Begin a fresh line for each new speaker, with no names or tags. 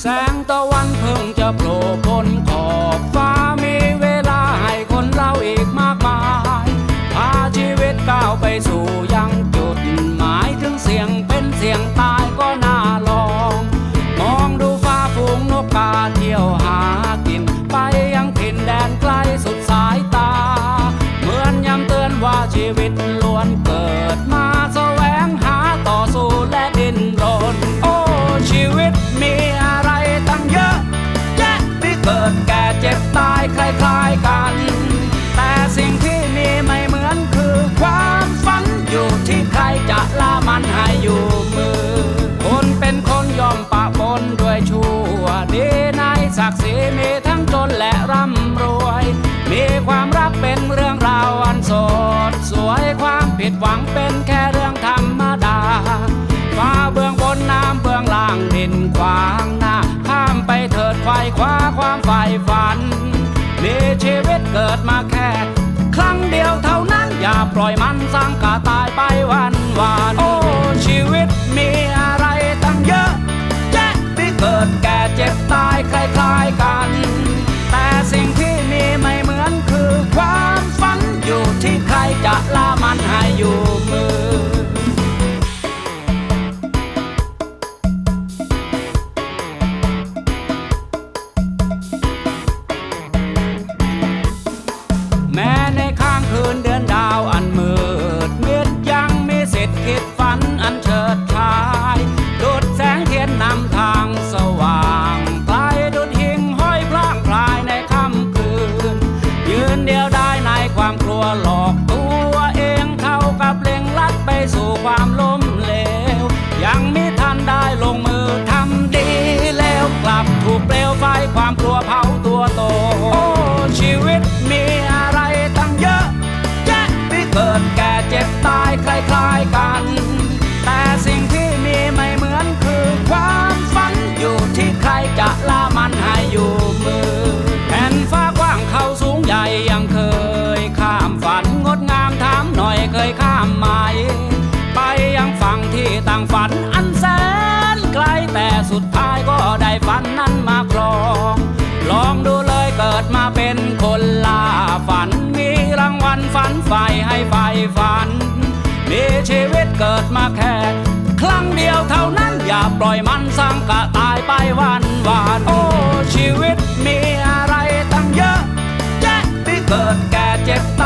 แสงตะวันเพิ่งจะโผล่พ้น เกิดแก่เจ็บตายคล้ายๆกัน แต่สิ่งที่มีไม่เหมือนคือความฝันอยู่ที่ใครจะล่ามันให้อยู่มือ คนเป็นคนยอมปะปนด้วยชั่วดีในศักดิ์ศรีมีทั้งจนและร่ำรวย มีความรักเป็นเรื่องราวอันสดสวยความผิดหวังเป็นแค่เรื่องธรรมดาฟ้าเบื้องบนน้ำเบื้องล่างดินขวาง คว้าความใฝ่ฝัน มีชีวิตเกิดมาแค่ ครั้งเดียวเท่านั้นอย่าปล่อยมันสร้างกาตายไปวันวาน ความกลัวเผาตัวโต โอ้ชีวิตมีอะไรตั้งเยอะ แยะที่เกิดแก่เจ็บตายคล้ายๆกัน แต่สิ่งที่มีไม่เหมือนคือความฝันอยู่ที่ใครจะล่ามันให้อยู่มือแผ่นฟ้ากว้างเขาสูงใหญ่ยังเคย ข้ามฝันงดงามถามหน่อยเคยข้ามไหมไปยังฝั่งที่ต่างฝันอันแสนไกลแต่สุดท้าย ฝันใฝ่ให้ใฝ่ฝัน มีชีวิตเกิดมาแค่ ครั้งเดียวเท่านั้นอย่าปล่อยมันสร้างกะตายไปวันวานโอ้ชีวิตมีอะไรตั้งเยอะแยะที่เกิดแก่เจ็บตา